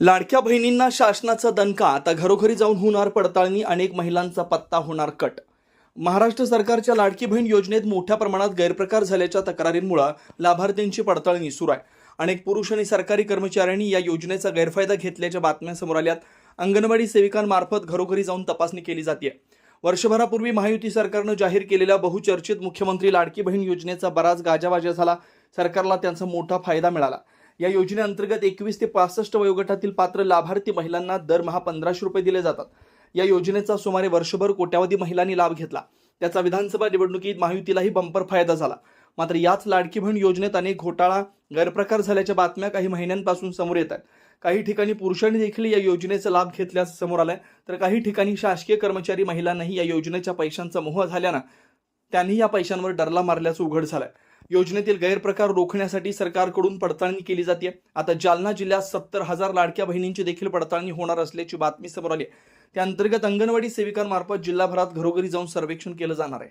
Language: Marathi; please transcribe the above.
लाडक्या बहिणींना शासनाचा दणका आता घरोघरी जाऊन होणार पडताळणी अनेक महिलांचा पत्ता होणार कट. महाराष्ट्र सरकारच्या लाडकी बहीण योजनेत मोठ्या प्रमाणात गैरप्रकार झाल्याच्या तक्रारींमुळे लाभार्थ्यांची पडताळणी सुरू आहे. अनेक पुरुष आणि सरकारी कर्मचाऱ्यांनी या योजनेचा गैरफायदा घेतल्याच्या बातम्या समोर आल्यात. अंगणवाडी सेविकांमार्फत घरोघरी जाऊन तपासणी केली जाते वर्षभरापूर्वी महायुती सरकारनं जाहीर केलेल्या बहुचर्चित मुख्यमंत्री लाडकी बहीण योजनेचा बराच गाजावाजा झाला. सरकारला त्यांचा मोठा फायदा मिळाला. या योजनेअंतर्गत एकवीस ते पासष्ट वयोगटातील पात्र लाभार्थी महिलांना दरमहा पंधराशे रुपये दिले जातात. या योजनेचा सुमारे वर्षभर कोट्यावधी महिलांनी लाभ घेतला. त्याचा विधानसभा निवडणुकीत महायुतीलाही बंपर फायदा झाला. मात्र याच लाडकी बहीण योजनेत अनेक घोटाळा गैरप्रकार झाल्याच्या बातम्या काही महिन्यांपासून समोर येत आहेत. काही ठिकाणी पुरुषांनी देखील या योजनेचा लाभ घेतल्याचं समोर आलंय. तर काही ठिकाणी शासकीय कर्मचारी महिलांनाही या योजनेच्या पैशांचा मोह झाल्यानं त्यांनी या पैशांवर डरला मारल्याचं उघड झालंय. योजनेतील गैरप्रकार रोखण्यासाठी सरकारकडून पडताळणी केली जाते आता जालना जिल्ह्यात सत्तर हजार लाडक्या बहिणींची देखील पडताळणी होणार असल्याची बातमी समोर आली आहे. त्या अंतर्गत अंगणवाडी सेविकांमार्फत जिल्हाभरात घरोघरी जाऊन सर्वेक्षण केलं जाणार आहे